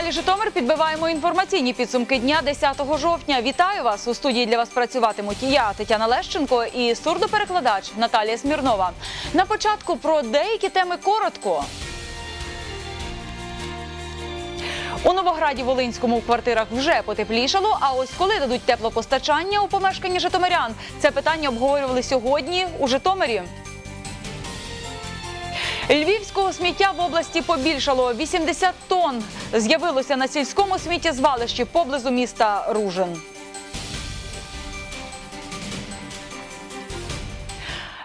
телеканалі Житомир підбиваємо інформаційні підсумки дня 10 жовтня. Вітаю вас у студії для вас працюватимуть я Тетяна Лещенко і сурдоперекладач Наталія Смірнова. На початку про деякі теми коротко. У Новограді Волинському в квартирах вже потеплішало. А ось коли дадуть теплопостачання у помешканні Житомирян, це питання обговорювали сьогодні у Житомирі. Львівського сміття в області побільшало 80 тонн. З'явилося на сільському сміттєзвалищі поблизу міста Ружин.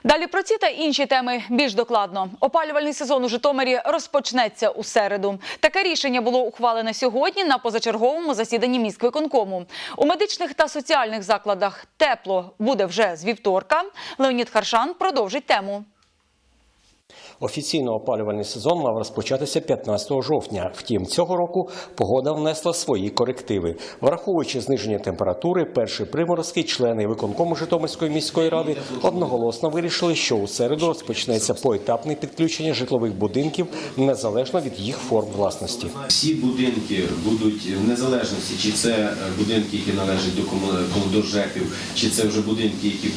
Далі про ці та інші теми більш докладно. Опалювальний сезон у Житомирі розпочнеться у середу. Таке рішення було ухвалене сьогодні на позачерговому засіданні міськвиконкому. У медичних та соціальних закладах тепло буде вже з вівторка. Леонід Харшан продовжить тему. Офіційно опалювальний сезон мав розпочатися 15 жовтня. Втім, цього року погода внесла свої корективи. Враховуючи зниження температури, перші приморозки члени виконкому Житомирської міської ради одноголосно вирішили, що у середу розпочнеться поетапне підключення житлових будинків незалежно від їх форм власності. Всі будинки будуть в незалежності, чи це будинки, які належать до кому- чи це вже будинки, які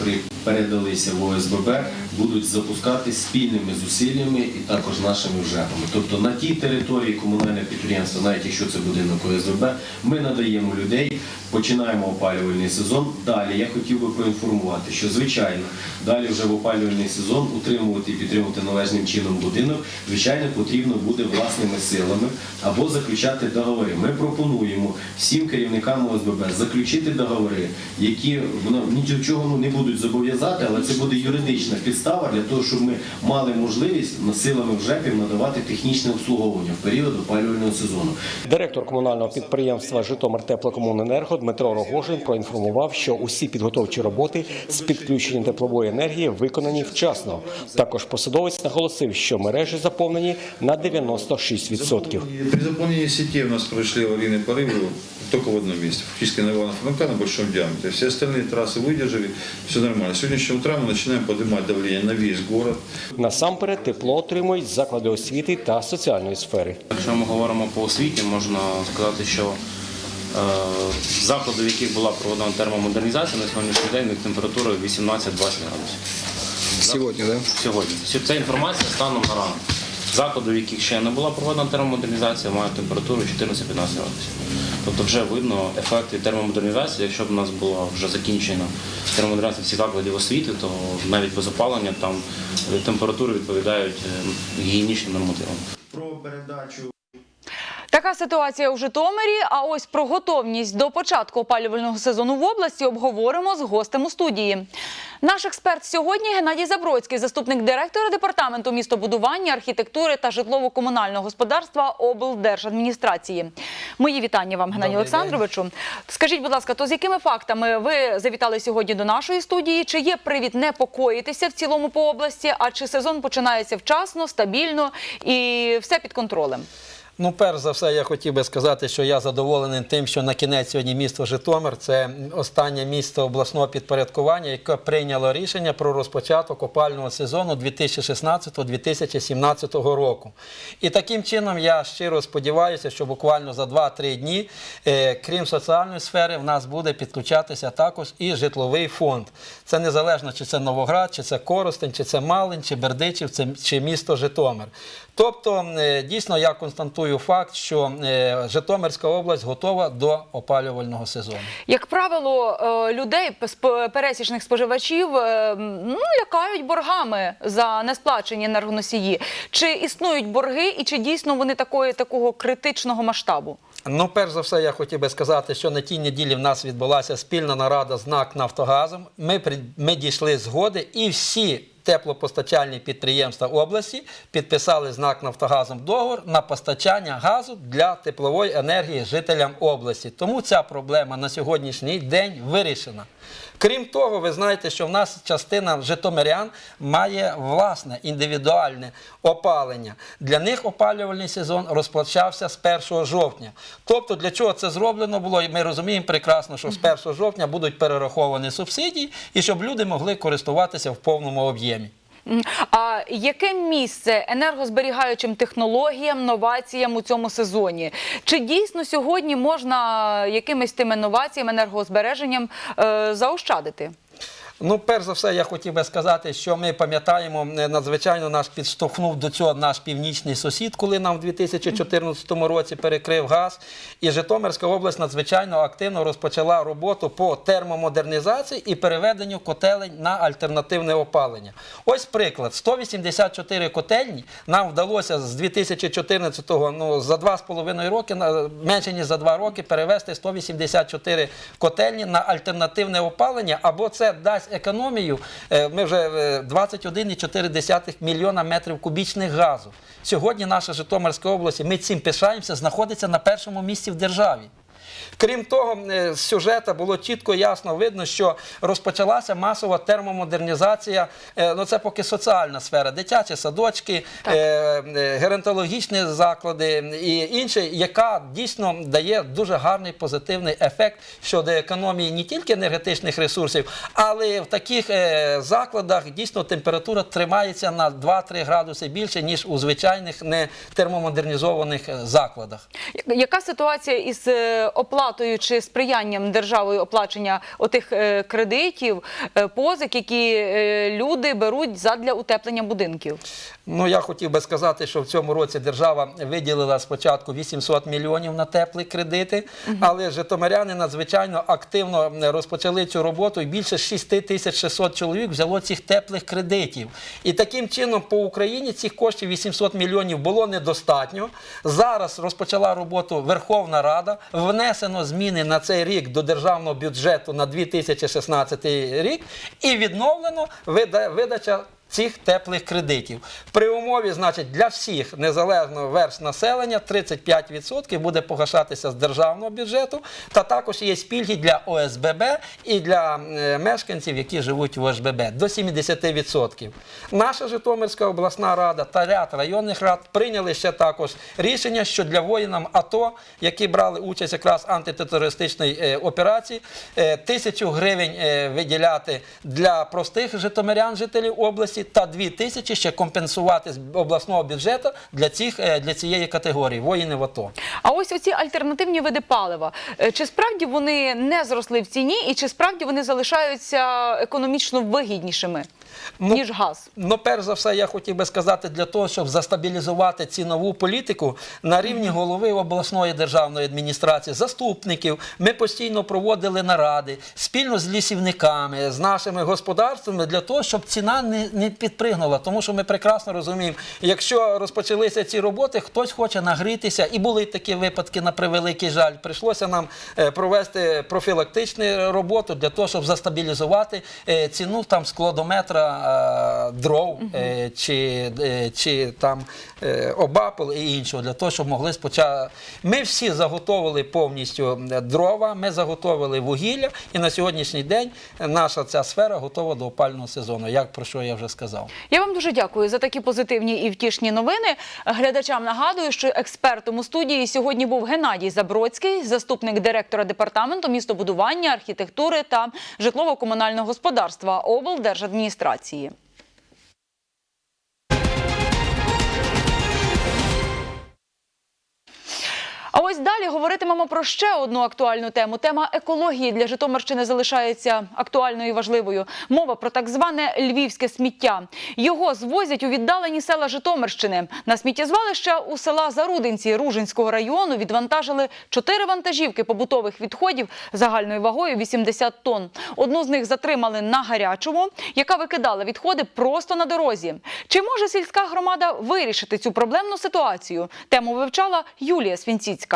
передалися в ОСББ, будуть запускатись спільними зусиллями і також нашими ЖЕКами. Тобто на тій території комунальне підприємства, навіть якщо це будинок ОСББ, ми надаємо людей, починаємо опалювальний сезон. Далі я хотів би проінформувати, що звичайно далі вже в опалювальний сезон утримувати і підтримувати належним чином будинок, звичайно, потрібно буде власними силами або заключати договори. Ми пропонуємо всім керівникам ОСББ заключити договори, які нічого ну, не будуть зобов'язати, але це буде юридична підстава для того, щоб ми мали можливість силами ВЖЕПів надавати технічне обслуговування в період опалювального сезону. Директор комунального підприємства Житомир Теплокомуненерго Дмитро Рогожин проінформував, що усі підготовчі роботи з підключенням теплової енергії виконані вчасно. Також посадовець наголосив, що мережі заповнені на 96%. При заполнении сети у нас прошли аварийные порывы только в одном месте, фактически на Ивана Франка на большом диаметре. Все остальные трассы выдержали, все нормально. С сегодняшнего утра мы начинаем поднимать давление на весь город. Насамперед тепло отримують заклади освіти та соціальної сфери. Якщо ми говоримо по освіті, можна сказати, що е, заклади, в яких була проведена термомодернізація, на сьогоднішній день у них температура 18-20 градусів. Сьогодні, так? Сьогодні. Це інформація станом на ранок. Заклади, в яких ще не була проведена термомодернізація, мають температуру 14-15 градусів. Тобто вже видно ефект від термомодернізації. Якщо б у нас була вже закінчена термомодернізація всіх закладів освіти, то навіть без опалення там е, температури відповідають е, гігієнічним нормативам. Про передачу Така ситуація у Житомирі. А ось про готовність до початку опалювального сезону в області обговоримо з гостем у студії. Наш експерт сьогодні Геннадій Забродський, заступник директора департаменту містобудування, архітектури та житлово-комунального господарства облдержадміністрації. Мої вітання вам, Геннадій Олександровичу. Скажіть, будь ласка, то з якими фактами ви завітали сьогодні до нашої студії? Чи є привід непокоїтися в цілому по області? А чи сезон починається вчасно, стабільно і все під контролем? Ну, перш за все, я хотів би сказати, що я задоволений тим, що на кінець сьогодні місто Житомир це останнє місто обласного підпорядкування, яке прийняло рішення про розпочаток опального сезону 2016-2017 року. І таким чином я щиро сподіваюся, що буквально за 2-3 дні, е, крім соціальної сфери, в нас буде підключатися також і житловий фонд. Це незалежно, чи це Новоград, чи це Коростень, чи це Малин, чи Бердичів, чи місто Житомир. Тобто, е, дійсно, я констатую факт, що е, Житомирська область готова до опалювального сезону. Як правило, е, людей пересічних споживачів ну, лякають боргами за несплачені енергоносії. Чи існують борги, і чи дійсно вони такої такого критичного масштабу? Ну, перш за все, я хотів би сказати, що на тій неділі в нас відбулася спільна нарада з НАК Нафтогазом. Ми, ми дійшли згоди і всі теплопостачальні підприємства області підписали знак Нафтогазом договор на постачання газу для теплової енергії жителям області. Тому ця проблема на сьогоднішній день вирішена. Крім того, ви знаєте, що в нас частина житомирян має власне індивідуальне опалення. Для них опалювальний сезон розпочався з 1 жовтня. Тобто, для чого це зроблено було? Ми розуміємо прекрасно, що з 1 жовтня будуть перераховані субсидії і щоб люди могли користуватися в повному об'ємі. А яке місце енергозберігаючим технологіям, новаціям у цьому сезоні? Чи дійсно сьогодні можна якимись тими новаціями, енергозбереженням е, заощадити? Ну, перш за все, я хотів би сказати, що ми пам'ятаємо, е, надзвичайно нас підштовхнув до цього наш північний сусід, коли нам в 2014 році перекрив газ. І Житомирська область надзвичайно активно розпочала роботу по термомодернізації і переведенню котелень на альтернативне опалення. Ось приклад: 184 котельні нам вдалося з 2014-го, ну за 2,5 роки, менше ніж за 2 роки, перевести 184 котельні на альтернативне опалення, або це дасть економію. е, Ми вже е, 21,4 мільйона метрів кубічних газу. Сьогодні наша Житомирська область, ми цим пишаємося, знаходиться на першому місці в державі. Крім того, е, з сюжету було чітко ясно видно, що розпочалася масова термомодернізація. е, Ну це поки соціальна сфера, дитячі садочки, е, геронтологічні заклади і інше, яка дійсно дає дуже гарний позитивний ефект щодо економії не тільки енергетичних ресурсів, але в таких закладах дійсно температура тримається на 2-3 градуси більше ніж у звичайних не термомодернізованих закладах. Яка ситуація із е, оплатою чи сприянням державою оплачення отих е, кредитів, е, позик, які е, люди беруть задля утеплення будинків? Ну, я хотів би сказати, що в цьому році держава виділила спочатку 800 мільйонів на теплі кредити, але житомиряни надзвичайно активно розпочали цю роботу, і більше 6600 чоловік взяло цих теплих кредитів. І таким чином по Україні цих коштів 800 мільйонів було недостатньо. Зараз розпочала роботу Верховна Рада, внесено зміни на цей рік до державного бюджету на 2016 рік, і відновлено вида- видача цих теплих кредитів. При умові, значить, для всіх незалежно верст населення 35% буде погашатися з державного бюджету, та також є пільги для ОСББ і для е, мешканців, які живуть в ОСББ, до 70%. Наша Житомирська обласна рада та ряд районних рад прийняли ще також рішення, що для воїнам АТО, які брали участь якраз в антитерористичній е, операції, е, тисячу гривень виділяти для простих житомирян, жителів області, та дві тисячі ще компенсувати з обласного бюджету для, цих, е, для цієї категорії воїнів АТО. А ось оці альтернативні види палива, е, чи справді вони не зросли в ціні, і чи справді вони залишаються економічно вигіднішими Ну, ніж газ? Ну, перш за все, я хотів би сказати, для того, щоб застабілізувати цінову політику на рівні голови обласної державної адміністрації, заступників, ми постійно проводили наради спільно з лісівниками, з нашими господарствами для того, щоб ціна не, не підпригнула. Тому що ми прекрасно розуміємо, якщо розпочалися ці роботи, хтось хоче нагрітися, і були такі випадки на превеликий жаль. Прийшлося нам е, провести профілактичну роботу для того, щоб застабілізувати е, ціну там складометра е, дров чи, чи там обапел і іншого, для того, щоб могли спочатку. Ми всі заготовили повністю дрова, ми заготовили вугілля, і на сьогоднішній день наша ця сфера готова до опального сезону, як про що я вже сказав. Я вам дуже дякую за такі позитивні і втішні новини. Глядачам нагадую, що експертом у студії сьогодні був Геннадій Забродський, заступник директора департаменту містобудування, архітектури та житлово-комунального господарства облдержадміністрації. А ось далі говоритимемо про ще одну актуальну тему. Тема екології для Житомирщини залишається актуальною і важливою. Мова про так зване львівське сміття. Його звозять у віддалені села Житомирщини. На сміттєзвалища у села Зарудинці Ружинського району відвантажили чотири вантажівки побутових відходів загальною вагою 80 тонн. Одну з них затримали на гарячому, яка викидала відходи просто на дорозі. Чи може сільська громада вирішити цю проблемну ситуацію? Тему вивчала Юлія Свінціцька.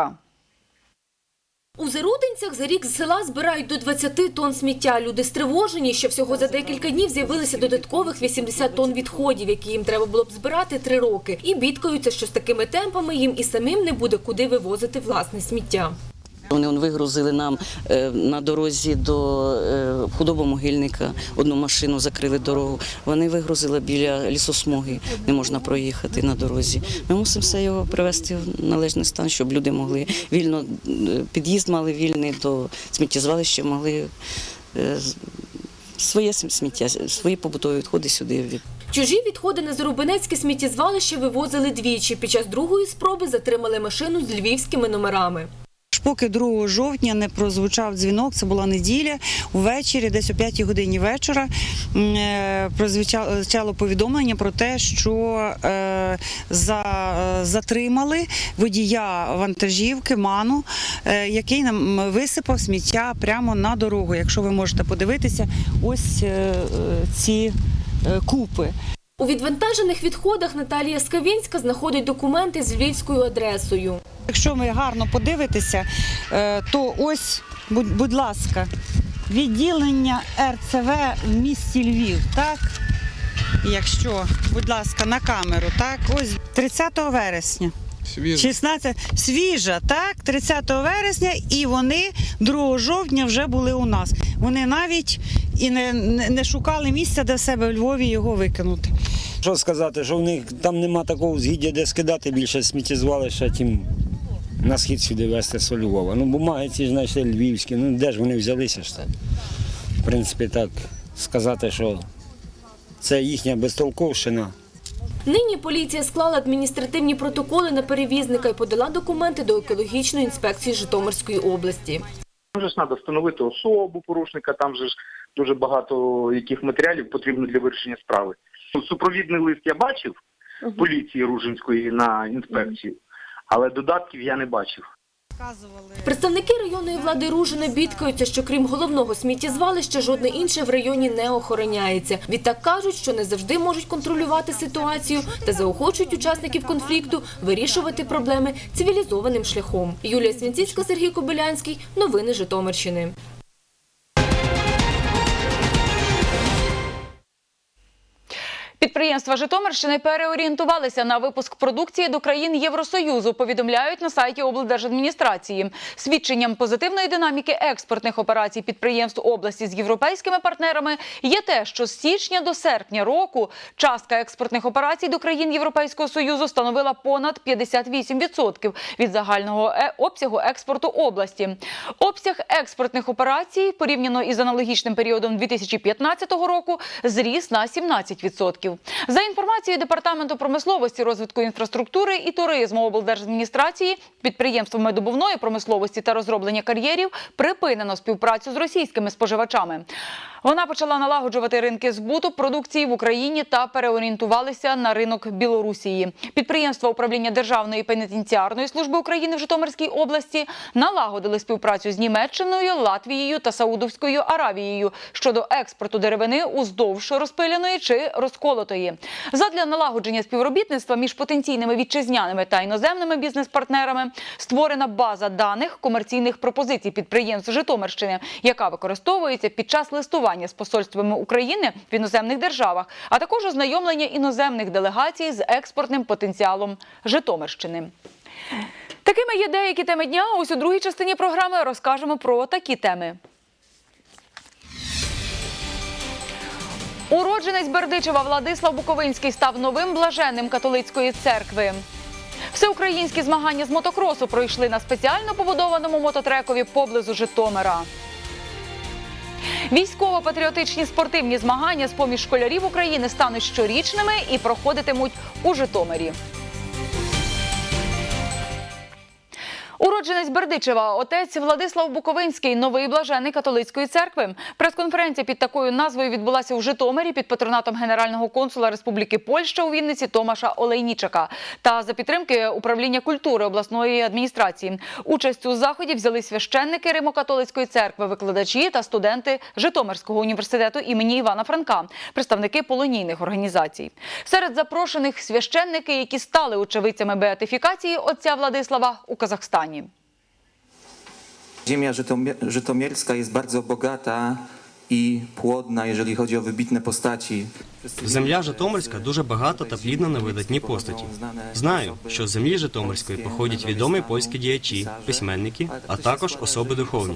У Зарудинцях за рік з села збирають до 20 тонн сміття. Люди стривожені, що всього за декілька днів з'явилися додаткових 80 тонн відходів, які їм треба було б збирати три роки. І бідкаються, що з такими темпами їм і самим не буде куди вивозити власне сміття. Вони он, вигрузили нам е, на дорозі до е, худобомогильника одну машину, закрили дорогу. Вони вигрузили біля лісосмуги, не можна проїхати на дорозі. Ми мусимо все його привести в належний стан, щоб люди могли вільно е, під'їзд мали вільний до сміттєзвалища, могли е, своє сміття, свої побутові відходи сюди від. Чужі відходи на Зарубинецьке сміттєзвалище вивозили двічі. Під час другої спроби затримали машину з львівськими номерами. Поки 2 жовтня не прозвучав дзвінок, це була неділя. Увечері, десь о 5 годині вечора, е, прозвучало повідомлення про те, що е, за, е, затримали водія вантажівки Ману, який нам висипав сміття прямо на дорогу. Якщо ви можете подивитися, ось ці купи. У відвантажених відходах Наталія Скавінська знаходить документи з львівською адресою. Якщо ви гарно подивитеся, е, то ось, будь, ласка, відділення РЦВ в місті Львів, так? Якщо, будь ласка, на камеру, так, ось 30 вересня. 16, свіжа, так, 30 вересня, і вони 2 жовтня вже були у нас. Вони навіть і не, не, не шукали місця, де в себе в Львові його викинути. Що сказати, що в них там нема такого згіддя, де скидати більше сміттєзвалища, тим на схід сюди везти з Львова. Ну, бумаги ці ж знайшли львівські, ну де ж вони взялися ж це? В принципі, так сказати, що це їхня безтолковщина. Нині поліція склала адміністративні протоколи на перевізника і подала документи до екологічної інспекції Житомирської області. Там же ж треба встановити особу порушника, там же ж дуже багато яких матеріалів потрібно для вирішення справи. Супровідний лист я бачив поліції Ружинської на інспекцію, але додатків я не бачив. Представники районної влади Ружина бідкаються, що крім головного сміттєзвалища, жодне інше в районі не охороняється. Відтак кажуть, що не завжди можуть контролювати ситуацію та заохочують учасників конфлікту вирішувати проблеми цивілізованим шляхом. Юлія Свінціцька, Сергій Кобилянський. Новини Житомирщини. Підприємства Житомирщини переорієнтувалися на випуск продукції до країн Євросоюзу. Повідомляють на сайті облдержадміністрації. Свідченням позитивної динаміки експортних операцій підприємств області з європейськими партнерами є те, що з січня до серпня року частка експортних операцій до країн Європейського союзу становила понад 58% від загального е- обсягу експорту області. Обсяг експортних операцій порівняно із аналогічним періодом 2015 року зріс на 17%. За інформацією департаменту промисловості, розвитку інфраструктури і туризму облдержадміністрації, підприємствами добувної промисловості та розроблення кар'єрів припинено співпрацю з російськими споживачами. Вона почала налагоджувати ринки збуту продукції в Україні та переорієнтувалися на ринок Білорусії. Підприємства управління Державної пенітенціарної служби України в Житомирській області налагодили співпрацю з Німеччиною, Латвією та Саудовською Аравією щодо експорту деревини уздовж розпиляної чи розколотої. Задля налагодження співробітництва між потенційними вітчизняними та іноземними бізнес-партнерами створена база даних комерційних пропозицій підприємств Житомирщини, яка використовується під час листування з посольствами України в іноземних державах, а також ознайомлення іноземних делегацій з експортним потенціалом Житомирщини. Такими є деякі теми дня. Ось у другій частині програми розкажемо про такі теми. Уродженець Бердичева Владислав Буковинський став новим блаженним католицької церкви. Всеукраїнські змагання з мотокросу пройшли на спеціально побудованому мототрекові поблизу Житомира. Військово-патріотичні спортивні змагання з поміж школярів України стануть щорічними і проходитимуть у Житомирі. Уродженець Бердичева, отець Владислав Буковинський, новий блажений католицької церкви. Прес-конференція під такою назвою відбулася у Житомирі під патронатом генерального консула Республіки Польща у Вінниці Томаша Олейнічака та за підтримки управління культури обласної адміністрації. Участь у заході взяли священники Римо-католицької церкви, викладачі та студенти Житомирського університету імені Івана Франка, представники полонійних організацій. Серед запрошених священники, які стали очевидцями беатифікації отця Владислава у Казахстані. Ziemia żytomie- żytomierska jest bardzo bogata i płodna, jeżeli chodzi o wybitne postaci. Земля Житомирська дуже багата та плідна на видатні постаті. Знаю, що з землі Житомирської походять відомі польські діячі, письменники, а також особи духовні.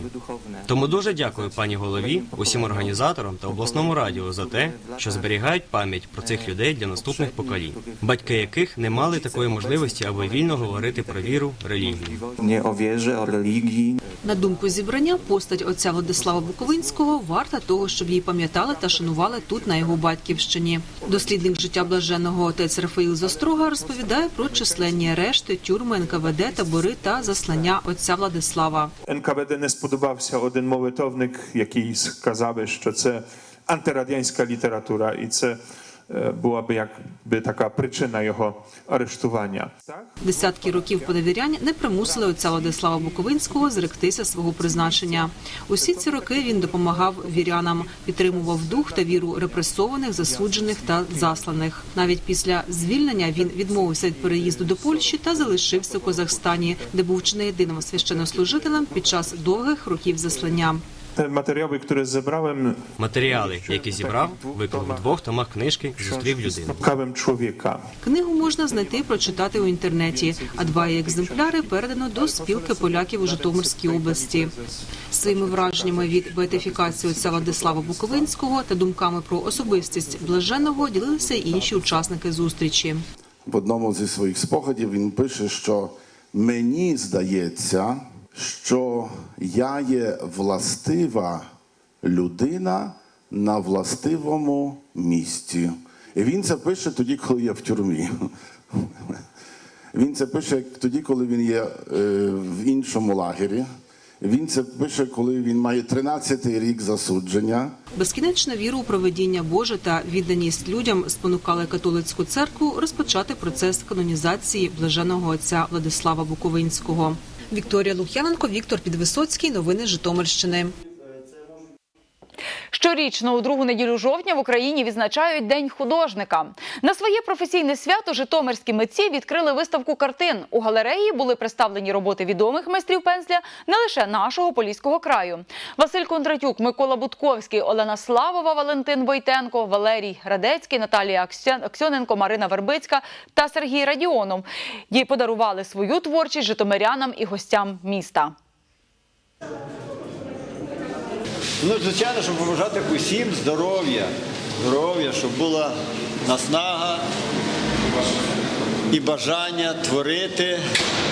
Тому дуже дякую пані голові, усім організаторам та обласному радіо за те, що зберігають пам'ять про цих людей для наступних поколінь, батьки яких не мали такої можливості, аби вільно говорити про віру, релігію. Nie o wierze, o religii. На думку зібрання, постать отця Владислава Буковинського варта того, щоб її пам'ятали та шанували тут на його батьківщині. Житомирщині. Дослідник життя блаженого отець Рафаїл Застрога розповідає про численні арешти, тюрми, НКВД, табори та заслання отця Владислава. НКВД не сподобався один молитовник, який сказав, що це антирадянська література, і це була б якби така причина його арештування. Десятки років поневірянь не примусили отця Владислава Буковинського зректися свого призначення. Усі ці роки він допомагав вірянам, підтримував дух та віру репресованих, засуджених та засланих. Навіть після звільнення він відмовився від переїзду до Польщі та залишився у Казахстані, де був чи не єдиним священнослужителем під час довгих років заслання. Materiały, które zebrałem, Матеріали, які зібрав, виклав двох томах книжки, зустрів людину. Книгу можна знайти і прочитати у інтернеті, а два її екземпляри передано до спілки поляків у Житомирській області. Своїми враженнями від беатифікації отця Владислава Буковинського та думками про особистість блаженого ділилися й інші учасники зустрічі. В одному зі своїх спогадів він пише, що мені здається, що я є властива людина на властивому місці. І він це пише тоді, коли є в тюрмі. Він це пише тоді, коли він є е, в іншому лагері. Він це пише, коли він має 13-й рік засудження. Безкінечна віра у проведіння Боже та відданість людям спонукали католицьку церкву розпочати процес канонізації блаженого отця Владислава Буковинського. Вікторія Лук'яненко, Віктор Підвисоцький. Новини Житомирщини. Щорічно у другу неділю жовтня в Україні відзначають День художника. На своє професійне свято житомирські митці відкрили виставку картин. У галереї були представлені роботи відомих майстрів пензля не лише нашого поліського краю. Василь Кондратюк, Микола Будковський, Олена Славова, Валентин Войтенко, Валерій Радецький, Наталія Аксьон- Аксьоненко, Марина Вербицька та Сергій Радіонов. Їй подарували свою творчість житомирянам і гостям міста. Ну, звичайно, щоб побажати усім здоров'я, здоров'я, щоб була наснага і бажання творити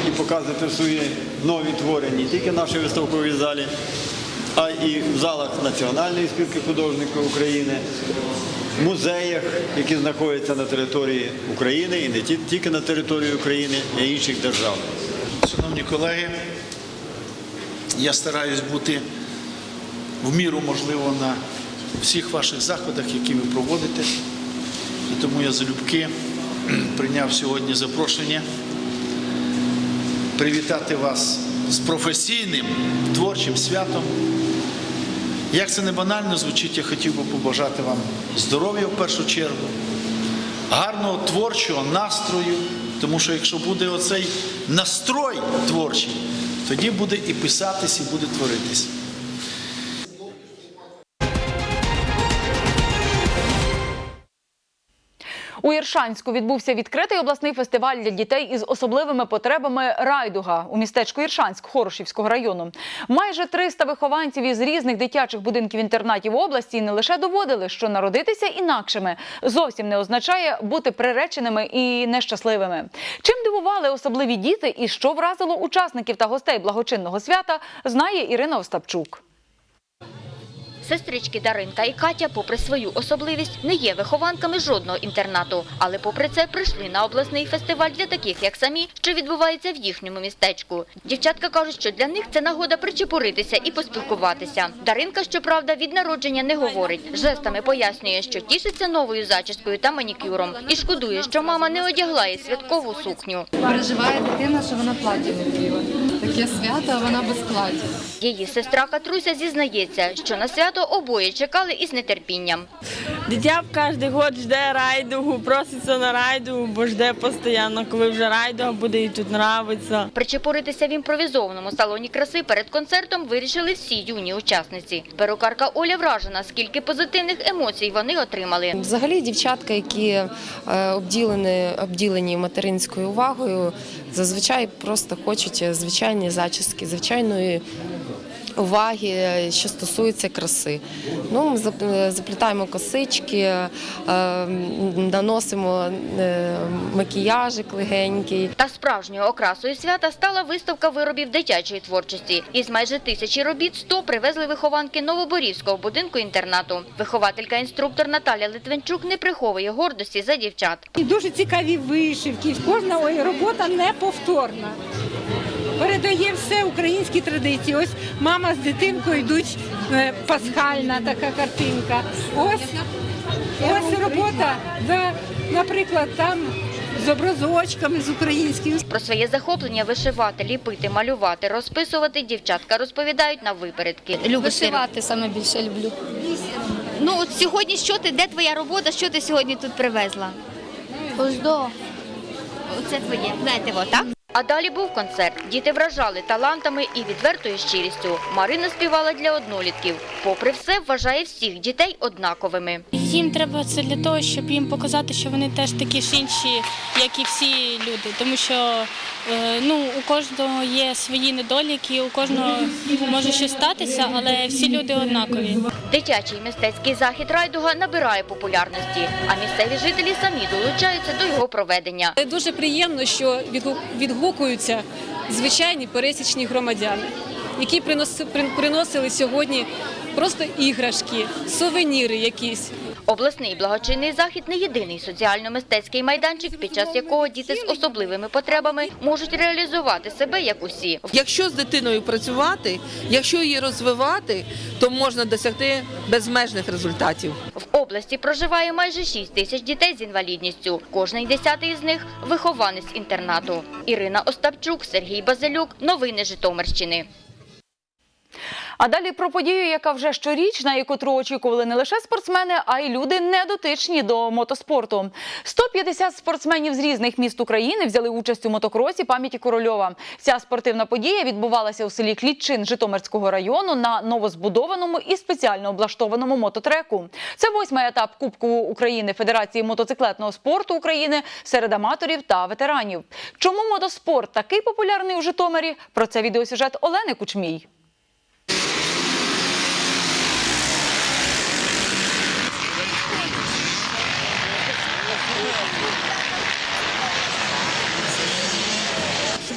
і показувати свої нові твори не тільки в нашій виставковій залі, а і в залах Національної спілки художників України, в музеях, які знаходяться на території України і не ті- тільки на території України, а й інших держав. Шановні колеги, я стараюсь бути в міру можливо на всіх ваших заходах, які ви проводите. І тому я залюбки прийняв сьогодні запрошення привітати вас з професійним творчим святом. Як це не банально звучить, я хотів би побажати вам здоров'я в першу чергу, гарного творчого настрою, тому що якщо буде оцей настрой творчий, тоді буде і писатись, і буде творитись. У Іршанську відбувся відкритий обласний фестиваль для дітей із особливими потребами райдуга у містечку Іршанськ Хорошівського району. Майже 300 вихованців із різних дитячих будинків інтернатів області не лише доводили, що народитися інакшими зовсім не означає бути приреченими і нещасливими. Чим дивували особливі діти і що вразило учасників та гостей благочинного свята, знає Ірина Остапчук. Сестрички Даринка і Катя, попри свою особливість, не є вихованками жодного інтернату, але попри це прийшли на обласний фестиваль для таких, як самі, що відбувається в їхньому містечку. Дівчатка кажуть, що для них це нагода причепуритися і поспілкуватися. Даринка, щоправда, від народження не говорить. Жестами пояснює, що тішиться новою зачіскою та манікюром і шкодує, що мама не одягла їй святкову сукню. Переживає дитина, що вона вділа. Таке свято, а вона без платі. Її сестра Катруся зізнається, що на свято обоє чекали із нетерпінням. Дитя кожен год жде райдугу, проситься на райдугу, бо жде постійно, коли вже райдуга буде і тут нравиться. Причепуритися в імпровізованому салоні краси перед концертом вирішили всі юні учасниці. Перукарка Оля вражена, скільки позитивних емоцій вони отримали. Взагалі, дівчатка, які е, обділені, обділені материнською увагою, зазвичай просто хочуть звичайні зачіски, звичайної уваги, е, що стосується краси. Ну, ми зап- е, заплітаємо косички, е, наносимо макіяжик легенький. Та справжньою окрасою свята стала виставка виробів дитячої творчості. Із майже тисячі робіт 100 привезли вихованки Новоборівського будинку інтернату. Вихователька-інструктор Наталя Литвинчук не приховує гордості за дівчат. І дуже цікаві вишивки. Кожна робота неповторна. Передає все українські традиції. Ось мама з дитинкою йдуть е, пасхальна така картинка. Ось, ось робота, да, наприклад, там з образочками, з українським. Про своє захоплення вишивати, ліпити, малювати, розписувати дівчатка розповідають на випередки. Вишивати саме більше люблю. Ну от сьогодні що ти, де твоя робота, що ти сьогодні тут привезла? Ось до. Оце твоє. Знаєте, во, так? А далі був концерт. Діти вражали талантами і відвертою щирістю. Марина співала для однолітків. Попри все, вважає всіх дітей однаковими. Їм треба це для того, щоб їм показати, що вони теж такі ж інші, як і всі люди. Тому що е, ну, у кожного є свої недоліки, у кожного може щось статися, але всі люди однакові. Дитячий мистецький захід райдуга набирає популярності, а місцеві жителі самі долучаються до його проведення. Дуже приємно, що відгу- відгукуються звичайні пересічні громадяни, які приноси- приносили сьогодні просто іграшки, сувеніри якісь. Обласний благочинний захід не єдиний соціально-мистецький майданчик, під час якого діти з особливими потребами можуть реалізувати себе як усі. Якщо з дитиною працювати, якщо її розвивати, то можна досягти безмежних результатів. В області проживає майже 6 тисяч дітей з інвалідністю. Кожний десятий з них – вихованець інтернату. Ірина Остапчук, Сергій Базилюк. Новини Житомирщини. А далі про подію, яка вже щорічна і котру очікували не лише спортсмени, а й люди недотичні до мотоспорту. 150 спортсменів з різних міст України взяли участь у мотокросі пам'яті Корольова. Ця спортивна подія відбувалася у селі Клітчин Житомирського району на новозбудованому і спеціально облаштованому мототреку. Це восьмий етап Кубку України Федерації мотоциклетного спорту України серед аматорів та ветеранів. Чому мотоспорт такий популярний у Житомирі? Про це відеосюжет Олени Кучмій.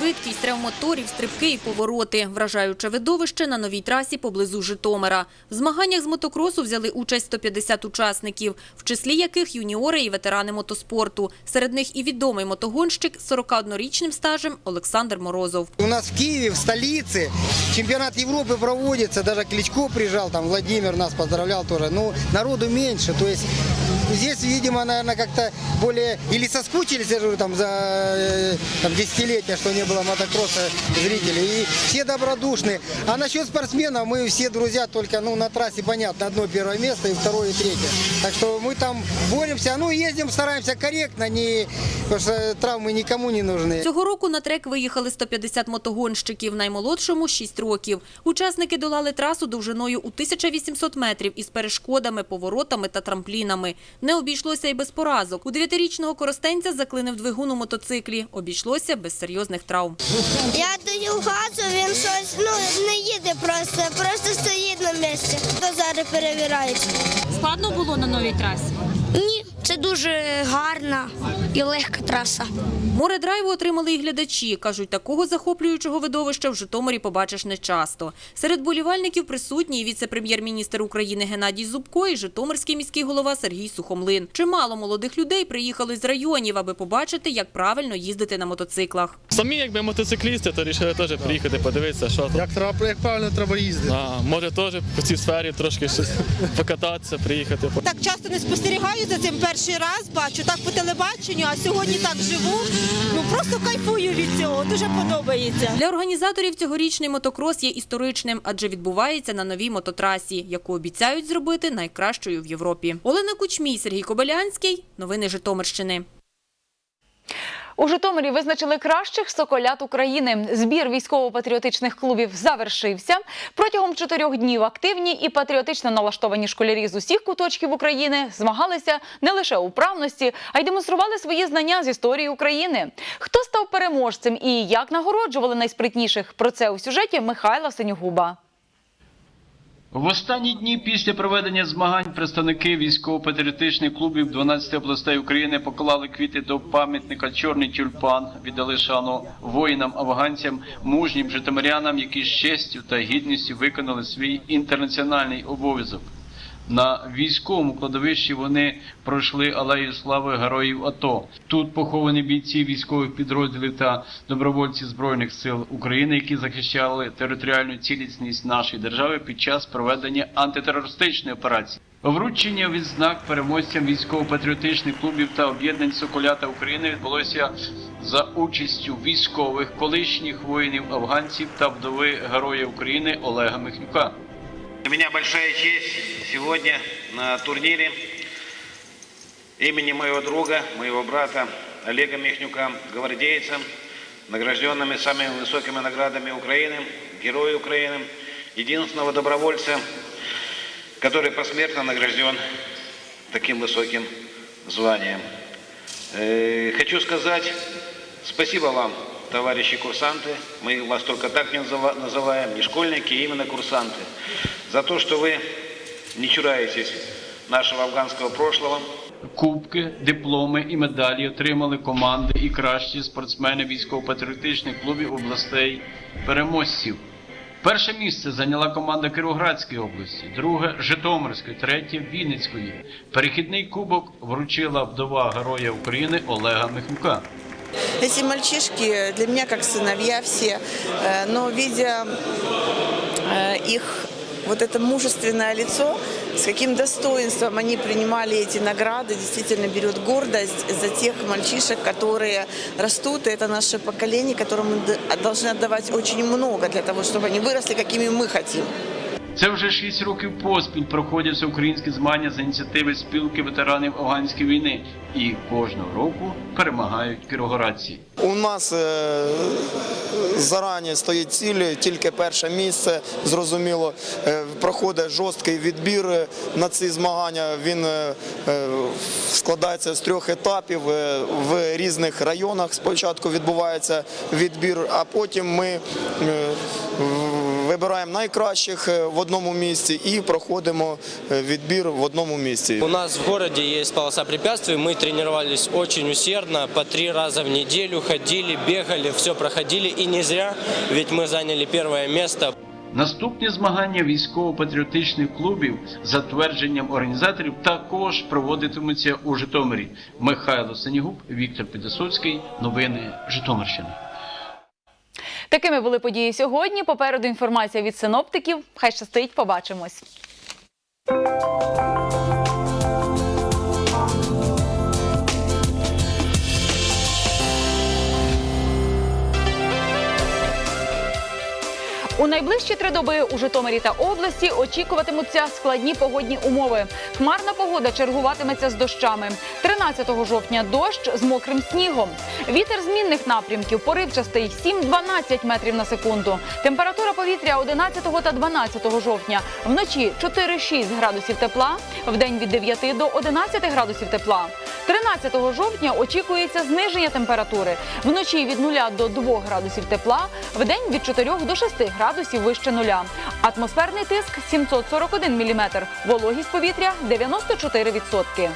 Швидкість рев моторів, стрибки і повороти. Вражаюче видовище на новій трасі поблизу Житомира. В змаганнях з мотокросу взяли участь 150 учасників, в числі яких юніори і ветерани мотоспорту. Серед них і відомий мотогонщик з 41-річним стажем Олександр Морозов. У нас в Киеве, в столице, чемпионат Европы проводится, даже Кличко приезжал, там Владимир нас поздравлял тоже. Ну, народу меньше, то есть здесь, видимо, наверное, как-то более, или соскучились, я же говорю, там, за э, там, десятилетия, что не было мотокросса зрителей, и все добродушные. А насчет спортсменов, мы все друзья, только, ну, на трассе, понятно, одно первое место и второе и третье. Так что мы там боремся, ну, ездим, стараемся корректно, не, потому что травмы никому не нужны. Цього року на трек виїхали 150 мотогонщиків, наймолодшому – 6 років. Учасники долали трасу довжиною у 1800 метрів із перешкодами, поворотами та трамплінами. Не обійшлося і без поразок. У дев'ятирічного коростенця заклинив двигун у мотоциклі. Обійшлося без серйозних травм. Я даю газу, він щось ну не їде просто, просто стоїть на місці. То зараз перевіряється. Складно було на новій трасі? Ні, це дуже гарна і легка траса. Море драйву отримали і глядачі. Кажуть, такого захоплюючого видовища в Житомирі побачиш нечасто. Серед болівальників присутні і віце-прем'єр-міністр України Геннадій Зубко і житомирський міський голова Сергій Сухомлин. Чимало молодих людей приїхали з районів, аби побачити, як правильно їздити на мотоциклах. Самі якби мотоциклісти, то вирішили теж приїхати, подивитися, що тут. Як, треба, як правильно треба їздити. А, може теж по цій сфері трошки щось покататися, приїхати. Так часто не спостерігаю за цим перший раз, бачу так по телебаченню, а сьогодні так живу. Ну просто кайфую від цього, дуже подобається. Для організаторів цьогорічний мотокрос є історичним, адже відбувається на новій мототрасі, яку обіцяють зробити найкращою в Європі. Олена Кучмій, Сергій Кобилянський. Новини Житомирщини. У Житомирі визначили кращих соколят України. Збір військово-патріотичних клубів завершився. Протягом чотирьох днів активні і патріотично налаштовані школярі з усіх куточків України змагалися не лише у правності, а й демонстрували свої знання з історії України. Хто став переможцем і як нагороджували найспритніших? Про це у сюжеті Михайла Синюгуба. В останні дні після проведення змагань представники військово-патріотичних клубів 12 областей України поклали квіти до пам'ятника Чорний тюльпан, віддали шану воїнам-афганцям, мужнім житомирянам, які з честю та гідністю виконали свій інтернаціональний обов'язок. На військовому кладовищі вони пройшли алею слави героїв АТО. Тут поховані бійці військових підрозділів та добровольці збройних сил України, які захищали територіальну цілісність нашої держави під час проведення антитерористичної операції. Вручення відзнак переможцям військово-патріотичних клубів та об'єднань Соколята України відбулося за участю військових колишніх воїнів афганців та вдови героя України Олега Михнюка. Для меня большая честь сегодня на турнире имени моего друга, моего брата Олега Михнюка, гвардейца, награжденными самыми высокими наградами Украины, Героя Украины, единственного добровольца, который посмертно награжден таким высоким званием. Э, Хочу сказать спасибо вам, товарищи курсанты. Мы вас только так не называ- называем, не школьники, а именно курсанты. За то, что вы не чураетесь нашего афганского прошлого, Кубки, дипломи і медалі отримали команди і кращі спортсмени військово-патріотичних клубів областей переможців. Перше місце зайняла команда Кіровоградської області, друге Житомирської, третє Вінницької. Перехідний кубок вручила вдова Героя України Олега Михнюка. Эти мальчишки для меня как сыновья все, Э, но видя э, их вот это мужественное лицо, с каким достоинством они принимали эти награды, действительно берет гордость за тех мальчишек, которые растут, и это наше поколение, которому мы д- должны отдавать очень много для того, чтобы они выросли, какими мы хотим. Це вже шість років поспіль проходять всеукраїнські змагання з ініціативи спілки ветеранів афганської війни. І кожного року перемагають кіровоградці. У нас е, зарані стоїть ціль, тільки перше місце. Зрозуміло, е, проходить жорсткий відбір е, на ці змагання. Він складається з трьох етапів. В різних районах спочатку відбувається відбір, а потім ми вибираємо найкращих е, в одному місці і проходимо е, відбір в одному місці. У нас в городе есть полоса препятствий. Мы тренировались очень усердно, по три раза в неделю ходили, бегали, все проходили. И не зря, ведь мы заняли первое место. Наступні змагання військово-патріотичних клубів за твердженням організаторів також проводитимуться у Житомирі. Михайло Сенігуб, Віктор Підосоцький. Новини Житомирщини. Такими були події сьогодні. Попереду інформація від синоптиків. Хай щастить, побачимось. У найближчі три доби у Житомирі та області очікуватимуться складні погодні умови. Хмарна погода чергуватиметься з дощами. 13 жовтня дощ з мокрим снігом. Вітер змінних напрямків поривчастий 7-12 метрів на секунду. Температура повітря 11 та 12 жовтня. Вночі 4-6 градусів тепла, вдень від 9 до 11 градусів тепла. 13 жовтня очікується зниження температури. Вночі від 0 до 2 градусів тепла, в день від 4 до 6 градусів вище нуля. Атмосферний тиск 741 міліметр, вологість повітря 94%.